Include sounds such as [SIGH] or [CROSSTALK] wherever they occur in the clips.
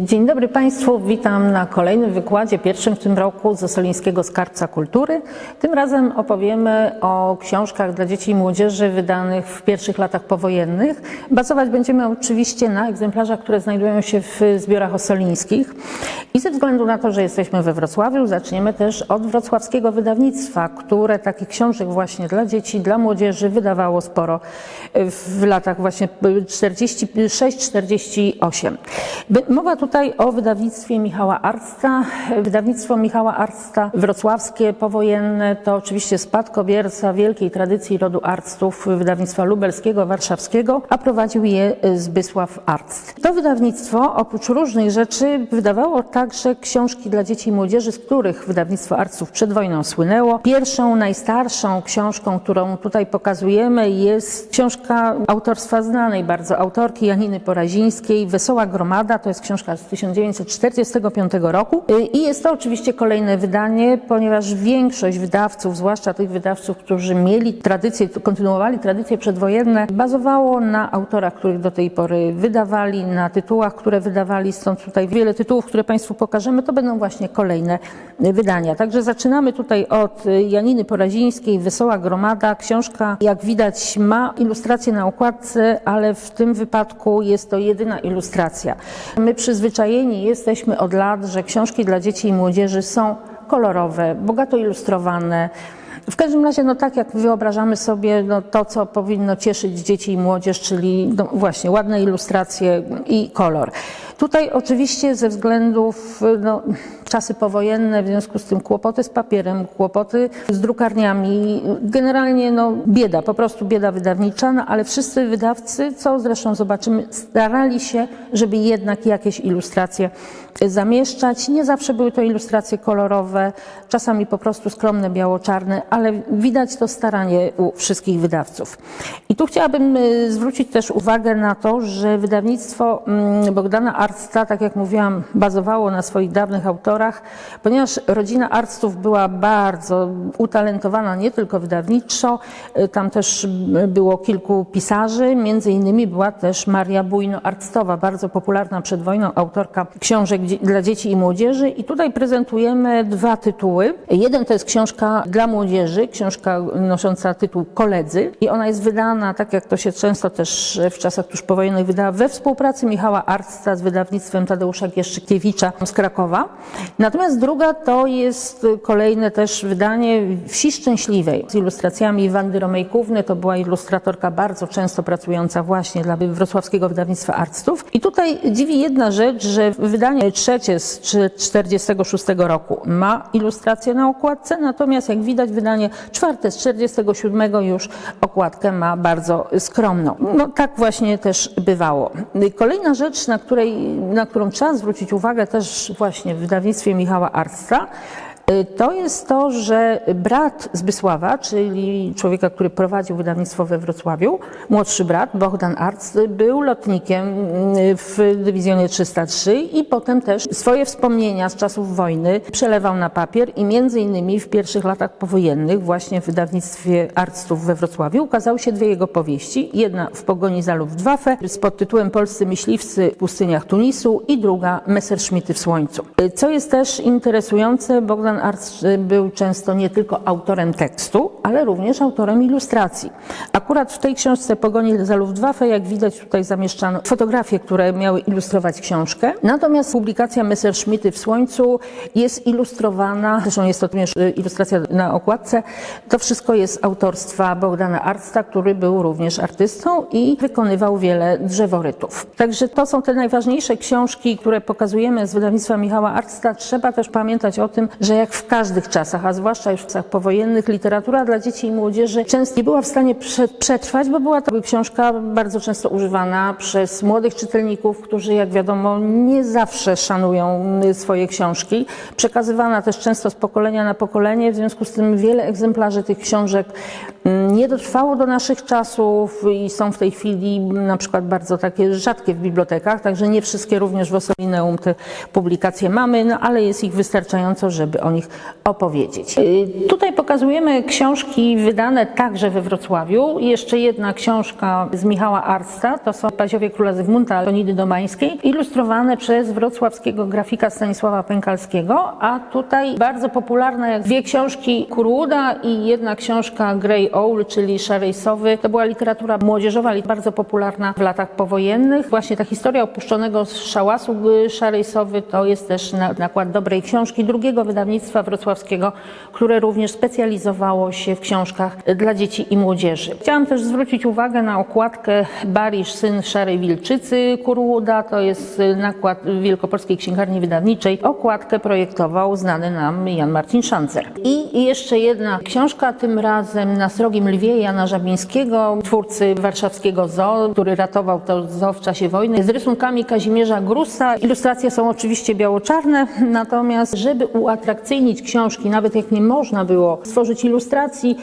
Dzień dobry Państwu, witam na kolejnym wykładzie, pierwszym w tym roku z Osolińskiego Skarbca Kultury. Tym razem opowiemy o książkach dla dzieci i młodzieży wydanych w pierwszych latach powojennych. Bazować będziemy oczywiście na egzemplarzach, które znajdują się w zbiorach osolińskich. I ze względu na to, że jesteśmy we Wrocławiu, zaczniemy też od wrocławskiego wydawnictwa, które takich książek właśnie dla dzieci, dla młodzieży wydawało sporo w latach właśnie 46-48. Mowa tutaj o wydawnictwie Michała Arsta. Wydawnictwo Michała Arsta wrocławskie powojenne to oczywiście spadkobierca wielkiej tradycji rodu Arstów, wydawnictwa lubelskiego, warszawskiego, a prowadził je Zbysław Arst. To wydawnictwo oprócz różnych rzeczy wydawało także książki dla dzieci i młodzieży, z których wydawnictwo Arstów przed wojną słynęło. Pierwszą, najstarszą książką, którą tutaj pokazujemy jest książka autorstwa znanej bardzo autorki Janiny Porazińskiej, Wesoła Gromada, to jest książka z 1945 roku i jest to oczywiście kolejne wydanie, ponieważ większość wydawców, zwłaszcza tych wydawców, którzy mieli tradycję, kontynuowali tradycje przedwojenne, bazowało na autorach, których do tej pory wydawali, na tytułach, które wydawali, stąd tutaj wiele tytułów, które Państwu pokażemy, to będą właśnie kolejne wydania. Także zaczynamy tutaj od Janiny Porazińskiej, Wesoła Gromada. Książka, jak widać, ma ilustrację na okładce, ale w tym wypadku jest to jedyna ilustracja. My przyzwyczajeni jesteśmy od lat, że książki dla dzieci i młodzieży są kolorowe, bogato ilustrowane. W każdym razie, no tak jak wyobrażamy sobie no, to, co powinno cieszyć dzieci i młodzież, czyli no, właśnie ładne ilustracje i kolor. Tutaj oczywiście ze względów no, czasy powojenne, w związku z tym kłopoty z papierem, kłopoty z drukarniami, generalnie no, bieda, po prostu bieda wydawnicza, no, ale wszyscy wydawcy, co zresztą zobaczymy, starali się, żeby jednak jakieś ilustracje zamieszczać. Nie zawsze były to ilustracje kolorowe, czasami po prostu skromne, biało-czarne, ale widać to staranie u wszystkich wydawców. I tu chciałabym zwrócić też uwagę na to, że wydawnictwo Bogdana Arsta, tak jak mówiłam, bazowało na swoich dawnych autorach, ponieważ rodzina Arstów była bardzo utalentowana nie tylko wydawniczo, tam też było kilku pisarzy, między innymi była też Maria Bujno-Arctowa, bardzo popularna przed wojną autorka książek dla dzieci i młodzieży. I tutaj prezentujemy dwa tytuły. Jeden to jest książka dla młodzieży, książka nosząca tytuł Koledzy i ona jest wydana, tak jak to się często też w czasach tuż powojennych wydała, we współpracy Michała Arsta z wydawnictwem Tadeusza Gieszczykiewicza z Krakowa. Natomiast druga to jest kolejne też wydanie Wsi Szczęśliwej z ilustracjami Wandy Romejkówny. To była ilustratorka bardzo często pracująca właśnie dla wrocławskiego wydawnictwa Arstów. I tutaj dziwi jedna rzecz, że wydanie trzecie z 1946 roku ma ilustrację na okładce, natomiast jak widać wydanie czwarte z 1947 już okładkę ma bardzo skromną. No tak właśnie też bywało. Kolejna rzecz, na, której, na którą trzeba zwrócić uwagę też właśnie w wydawnictwie Michała Arsta, to jest to, że brat Zbysława, czyli człowieka, który prowadził wydawnictwo we Wrocławiu, młodszy brat, Bohdan Arc, był lotnikiem w dywizjonie 303 i potem też swoje wspomnienia z czasów wojny przelewał na papier i między innymi w pierwszych latach powojennych właśnie w wydawnictwie Arctów we Wrocławiu ukazały się dwie jego powieści. Jedna w pogoni za Luftwaffe z pod tytułem Polscy myśliwcy w pustyniach Tunisu i druga Messerschmitty w słońcu. Co jest też interesujące, Bogdan Jan Arzt był często nie tylko autorem tekstu, ale również autorem ilustracji. Akurat w tej książce Pogoni za Luftwaffe, jak widać tutaj zamieszczano fotografie, które miały ilustrować książkę. Natomiast publikacja Messerschmitty w Słońcu jest ilustrowana, zresztą jest to również ilustracja na okładce, to wszystko jest autorstwa Bogdana Arsta, który był również artystą i wykonywał wiele drzeworytów. Także to są te najważniejsze książki, które pokazujemy z wydawnictwa Michała Arsta. Trzeba też pamiętać o tym, że jak w każdych czasach, a zwłaszcza już w czasach powojennych, literatura dla dzieci i młodzieży często nie była w stanie przetrwać, bo była to książka bardzo często używana przez młodych czytelników, którzy, jak wiadomo, nie zawsze szanują swoje książki. Przekazywana też często z pokolenia na pokolenie, w związku z tym wiele egzemplarzy tych książek nie dotrwało do naszych czasów i są w tej chwili na przykład bardzo takie rzadkie w bibliotekach, także nie wszystkie również w Osolineum te publikacje mamy, no ale jest ich wystarczająco, żeby o nich opowiedzieć. Y, Tutaj pokazujemy książki wydane także we Wrocławiu. Jeszcze jedna książka z Michała Arsta, to są Paziowie Króla Zygmunta Leonidy Domańskiej, ilustrowane przez wrocławskiego grafika Stanisława Pękalskiego, a tutaj bardzo popularne dwie książki Kuruda i jedna książka Grey Owl, czyli Szarej Sowy. To była literatura młodzieżowa, bardzo popularna w latach powojennych. Właśnie ta historia opuszczonego szałasu y, Szarej Sowy to jest też na- nakład dobrej książki drugiego wydawnictwa wrocławskiego, które również specjalizowało się w książkach dla dzieci i młodzieży. Chciałam też zwrócić uwagę na okładkę Barisz, syn Szarej Wilczycy Kurłuda. To jest y, nakład Wielkopolskiej Księgarni Wydawniczej. Okładkę projektował znany nam Jan Marcin Szancer. I jeszcze jedna książka, tym razem na Srogim Lwie Jana Żabińskiego, twórcy warszawskiego zoo, który ratował to zoo w czasie wojny, z rysunkami Kazimierza Grusa. Ilustracje są oczywiście biało-czarne, natomiast żeby uatrakcyjnić książki, nawet jak nie można było stworzyć ilustracji,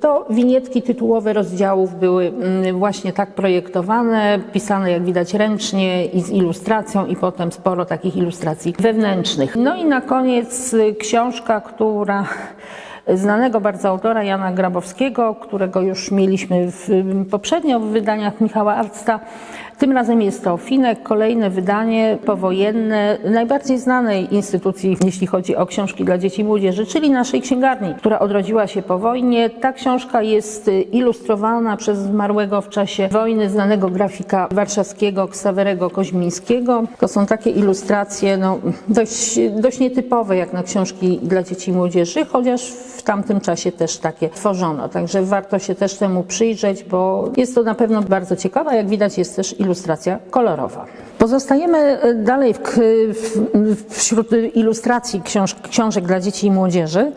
to winietki tytułowe rozdziałów były mm, właśnie tak projektowane, pisane jak widać ręcznie i z ilustracją i potem sporo takich ilustracji wewnętrznych. No i na koniec y, książka, która znanego bardzo autora Jana Grabowskiego, którego już mieliśmy w, poprzednio w wydaniach Michała Arcta. Tym razem jest to Finek, kolejne wydanie powojenne najbardziej znanej instytucji, jeśli chodzi o książki dla dzieci i młodzieży, czyli naszej księgarni, która odrodziła się po wojnie. Ta książka jest ilustrowana przez zmarłego w czasie wojny znanego grafika warszawskiego Ksawerego Koźmińskiego. To są takie ilustracje no, dość, dość nietypowe jak na książki dla dzieci i młodzieży, chociaż w tamtym czasie też takie tworzono. Także warto się też temu przyjrzeć, bo jest to na pewno bardzo ciekawe. Jak widać jest też kolorowa. Pozostajemy e, dalej w, w, wśród ilustracji książ, książek dla dzieci i młodzieży.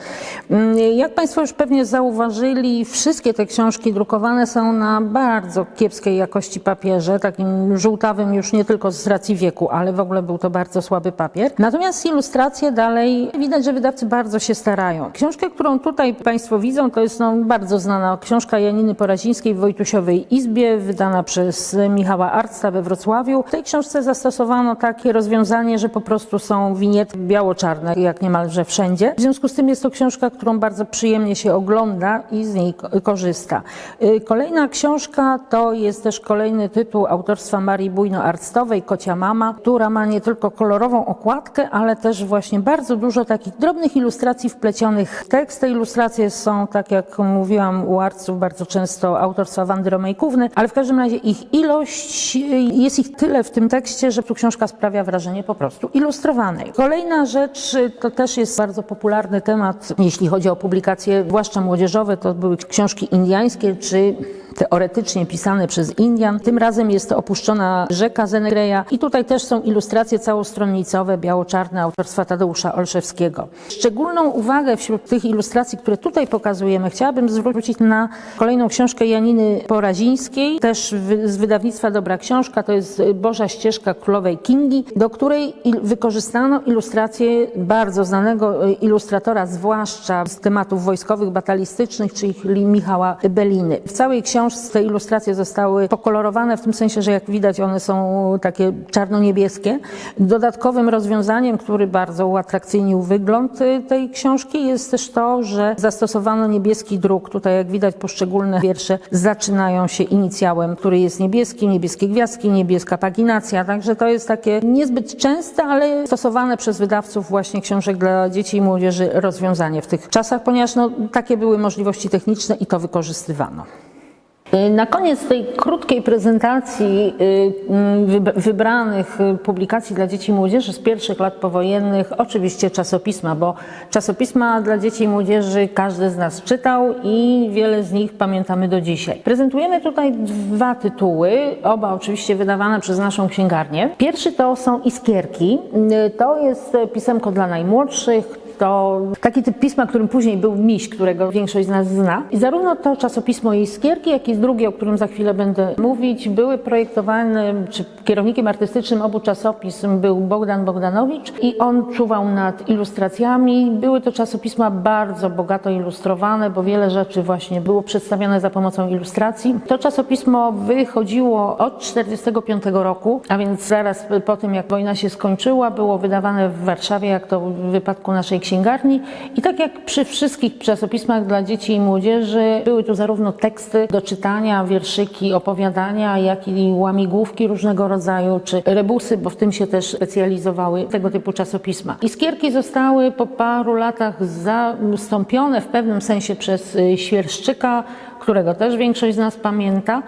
Mm, Jak Państwo już pewnie zauważyli, wszystkie te książki drukowane są na bardzo kiepskiej jakości papierze, takim żółtawym już nie tylko z racji wieku, ale w ogóle był to bardzo słaby papier. Natomiast ilustracje dalej widać, że wydawcy bardzo się starają. Książkę, którą tutaj Państwo widzą, to jest no, bardzo znana książka Janiny Porazińskiej w Wojtusiowej Izbie, wydana przez Michała Arcta we Wrocławiu. W tej książce zastosowano takie rozwiązanie, że po prostu są winiety biało-czarne, jak niemalże wszędzie. W związku z tym jest to książka, którą bardzo przyjemnie się ogląda i z niej ko- korzysta. Y, Kolejna książka to jest też kolejny tytuł autorstwa Marii Bujno-Arctowej, Kocia Mama, która ma nie tylko kolorową okładkę, ale też właśnie bardzo dużo takich drobnych ilustracji wplecionych w tekst. Te ilustracje są, tak jak mówiłam, u arców bardzo często autorstwa Wandy Romejkówny, ale w każdym razie ich ilość, y, jest ich tyle w tym tekście, że tu książka sprawia wrażenie po prostu ilustrowanej. Kolejna rzecz y, to też jest bardzo popularny temat, jeśli chodzi o publikacje, zwłaszcza młodzieżowe, to były książki indiańskie czy teoretycznie pisane przez Indian. Tym razem jest to opuszczona rzeka Zenegreja i tutaj też są ilustracje całostronnicowe, biało-czarne autorstwa Tadeusza Olszewskiego. Szczególną uwagę wśród tych ilustracji, które tutaj pokazujemy, chciałabym zwrócić na kolejną książkę Janiny Porazińskiej, też z wydawnictwa Dobra Książka, to jest Boża Ścieżka Królowej Kingi, do której wykorzystano ilustracje bardzo znanego e, ilustratora, zwłaszcza z tematów wojskowych, batalistycznych, czyli Michała Beliny. W całej książce te ilustracje zostały pokolorowane, w tym sensie, że jak widać one są takie czarno-niebieskie. Dodatkowym rozwiązaniem, który bardzo uatrakcyjnił wygląd y, tej książki jest też to, że zastosowano niebieski druk. Tutaj jak widać poszczególne wiersze zaczynają się inicjałem, który jest niebieski, niebieskie gwiazdki, niebieska paginacja. Także to jest takie niezbyt częste, ale stosowane przez wydawców właśnie książek dla dzieci i młodzieży rozwiązanie w tych czasach, ponieważ no, takie były możliwości techniczne i to wykorzystywano. Y, Na koniec tej krótkiej prezentacji y, mm, wyb- wybranych y, publikacji dla dzieci i młodzieży z pierwszych lat powojennych, oczywiście czasopisma, bo czasopisma dla dzieci i młodzieży każdy z nas czytał i wiele z nich pamiętamy do dzisiaj. Prezentujemy tutaj dwa tytuły, oba oczywiście wydawane przez naszą księgarnię. Pierwszy to są Iskierki. To jest e, pisemko dla najmłodszych, to taki typ pisma, którym później był miś, którego większość z nas zna. I zarówno to czasopismo Iskierki, jak i drugie, o którym za chwilę będę mówić, były projektowane, czy kierownikiem artystycznym obu czasopism był Bogdan Bogdanowicz i on czuwał nad ilustracjami. Były to czasopisma bardzo bogato ilustrowane, bo wiele rzeczy właśnie było przedstawiane za pomocą ilustracji. To czasopismo wychodziło od 1945 roku, a więc zaraz po tym, jak wojna się skończyła, było wydawane w Warszawie, jak to w wypadku naszej księgi księgarni. I tak jak przy wszystkich czasopismach dla dzieci i młodzieży, były tu zarówno teksty do czytania, wierszyki, opowiadania, jak i łamigłówki różnego rodzaju, czy rebusy, bo w tym się też specjalizowały tego typu czasopisma. Iskierki zostały po paru latach zastąpione w pewnym sensie przez y, Świerszczyka, którego też większość z nas pamięta.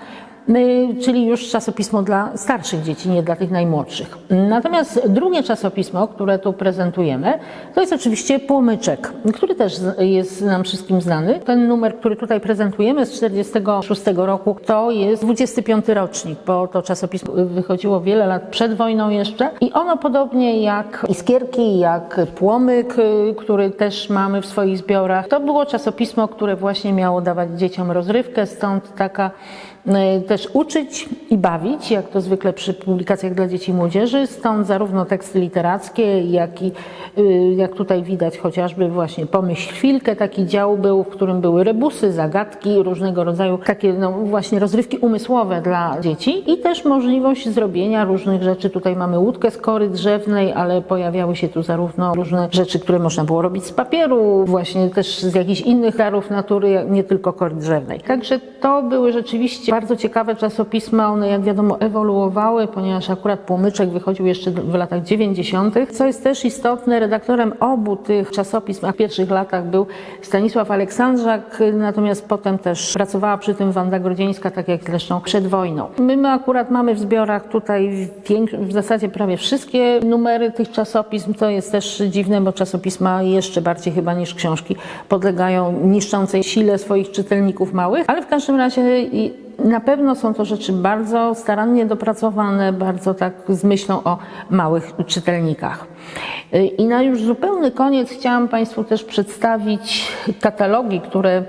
Czyli już czasopismo dla starszych dzieci, nie dla tych najmłodszych. Natomiast drugie czasopismo, które tu prezentujemy, to jest oczywiście Płomyczek, który też jest nam wszystkim znany. Ten numer, który tutaj prezentujemy z 46 roku, to jest 25 rocznik, bo to czasopismo wychodziło wiele lat przed wojną jeszcze i ono podobnie jak Iskierki, jak Płomyk, y, który też mamy w swoich zbiorach, to było czasopismo, które właśnie miało dawać dzieciom rozrywkę, stąd taka y, też uczyć i bawić, jak to zwykle przy publikacjach dla dzieci i młodzieży. Stąd zarówno teksty literackie, jak i y, jak tutaj widać chociażby właśnie Pomyśl chwilkę, taki dział był, w którym były rebusy, zagadki, różnego rodzaju takie no właśnie rozrywki umysłowe dla dzieci i też możliwość zrobienia różnych rzeczy. Tutaj mamy łódkę z kory drzewnej, ale pojawiały się tu zarówno różne rzeczy, które można było robić z papieru, właśnie też z jakichś innych darów natury, nie tylko kory drzewnej. Także to były rzeczywiście bardzo ciekawe czasopisma. One, jak wiadomo, ewoluowały, ponieważ akurat Płomyczek wychodził jeszcze w latach 90. Co jest też istotne, redaktorem obu tych czasopism w pierwszych latach był Stanisław Aleksandrzak, natomiast potem też pracowała przy tym Wanda Grodzieńska, tak jak zresztą przed wojną. My, my akurat mamy w zbiorach tutaj w zasadzie prawie wszystkie numery tych czasopism. To jest też dziwne, bo czasopisma jeszcze bardziej chyba niż książki podlegają niszczącej sile swoich czytelników małych, ale w każdym razie na pewno są to rzeczy bardzo starannie dopracowane, bardzo tak z myślą o małych czytelnikach. Y, I na już zupełny koniec chciałam Państwu też przedstawić katalogi, które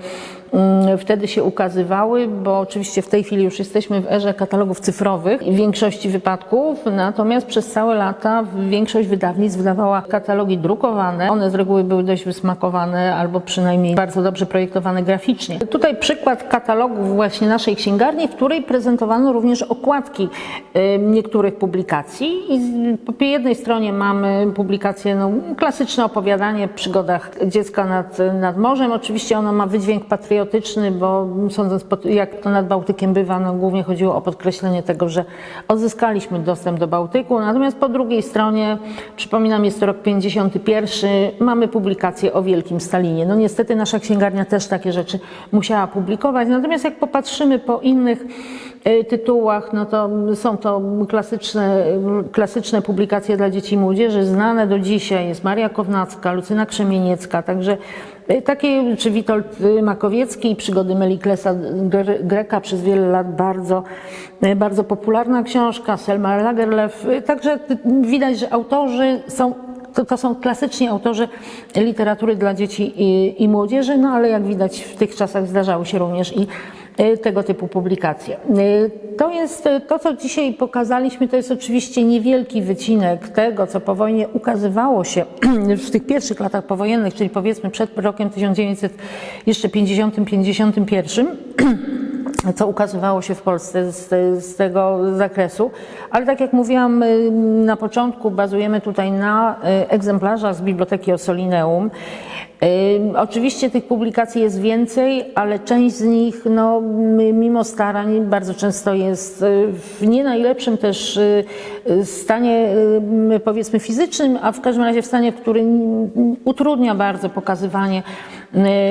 wtedy się ukazywały, bo oczywiście w tej chwili już jesteśmy w erze katalogów cyfrowych w większości wypadków, natomiast przez całe lata większość wydawnictw wydawała katalogi drukowane. One z reguły były dość wysmakowane albo przynajmniej bardzo dobrze projektowane graficznie. Tutaj przykład katalogów właśnie naszej księgarni, w której prezentowano również okładki y, niektórych publikacji i po jednej stronie mamy publikację, no, klasyczne opowiadanie w przygodach dziecka nad, nad morzem. Oczywiście ono ma wydźwięk patriotyczny, bo sądząc jak to nad Bałtykiem bywa, no, głównie chodziło o podkreślenie tego, że odzyskaliśmy dostęp do Bałtyku. Natomiast po drugiej stronie, przypominam, jest to rok 51, mamy publikację o Wielkim Stalinie. No niestety nasza księgarnia też takie rzeczy musiała publikować. Natomiast jak popatrzymy po innych e, tytułach, no to są to klasyczne, klasyczne publikacje dla dzieci i młodzieży, znane do dzisiaj. Jest Maria Kownacka, Lucyna Krzemieniecka, także takie, czy Witold y, Makowiecki i przygody Meliklesa Gre- Greka przez wiele lat bardzo, e, bardzo popularna książka, Selma Lagerlöf. E, Także y, widać, że autorzy są to, to są klasyczni autorzy literatury dla dzieci i, i młodzieży, no ale jak widać w tych czasach zdarzały się również i e, tego typu publikacje. E, To jest e, to, co dzisiaj pokazaliśmy, to jest oczywiście niewielki wycinek tego, co po wojnie ukazywało się [CLEARS THROAT] w tych pierwszych latach powojennych, czyli powiedzmy przed rokiem 1900, jeszcze 50-51 [CLEARS THROAT] co ukazywało się w Polsce z, z tego zakresu. Ale tak jak mówiłam y, na początku, bazujemy tutaj na y, egzemplarzach z Biblioteki Ossolineum. Y, Oczywiście tych publikacji jest więcej, ale część z nich, no, mimo starań, bardzo często jest w nie najlepszym też stanie, powiedzmy, fizycznym, a w każdym razie w stanie, który utrudnia bardzo pokazywanie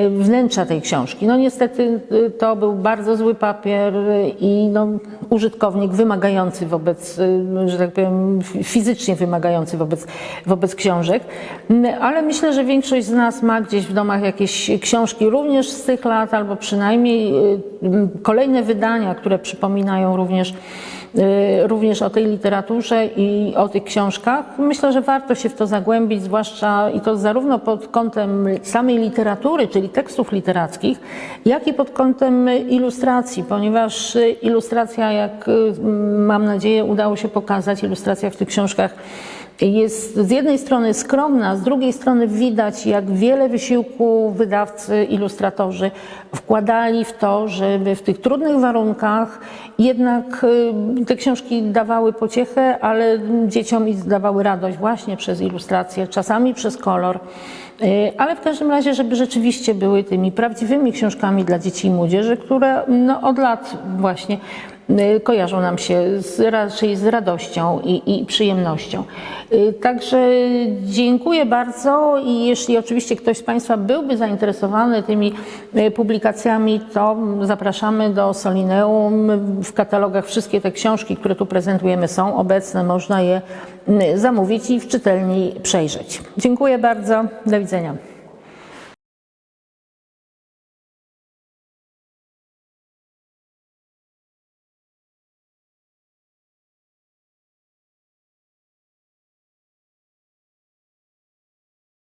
wnętrza tej książki. No niestety y, to był bardzo zły papier y, i no, użytkownik wymagający wobec, y, że tak powiem, fizycznie wymagający wobec, wobec książek. Mm, Ale myślę, że większość z nas ma gdzieś w domach jakieś książki również z tych lat, albo przynajmniej y, kolejne wydania, które przypominają również y, również o tej literaturze i o tych książkach. Myślę, że warto się w to zagłębić, zwłaszcza i to zarówno pod kątem samej literatury, czyli tekstów literackich, jak i pod kątem ilustracji, ponieważ y, ilustracja, jak y, mam nadzieję udało się pokazać, ilustracja w tych książkach jest z jednej strony skromna, z drugiej strony widać, jak wiele wysiłku wydawcy, ilustratorzy wkładali w to, żeby w tych trudnych warunkach jednak y, te książki dawały pociechę, ale dzieciom i dawały radość właśnie przez ilustrację, czasami przez kolor. Y, Ale w każdym razie, żeby rzeczywiście były tymi prawdziwymi książkami dla dzieci i młodzieży, które no, od lat właśnie kojarzą nam się z, raczej z radością i, i przyjemnością. Y, Także dziękuję bardzo i jeśli oczywiście ktoś z Państwa byłby zainteresowany tymi y, publikacjami, to zapraszamy do Solineum. W katalogach wszystkie te książki, które tu prezentujemy są obecne, można je y, zamówić i w czytelni przejrzeć. Dziękuję bardzo, do widzenia.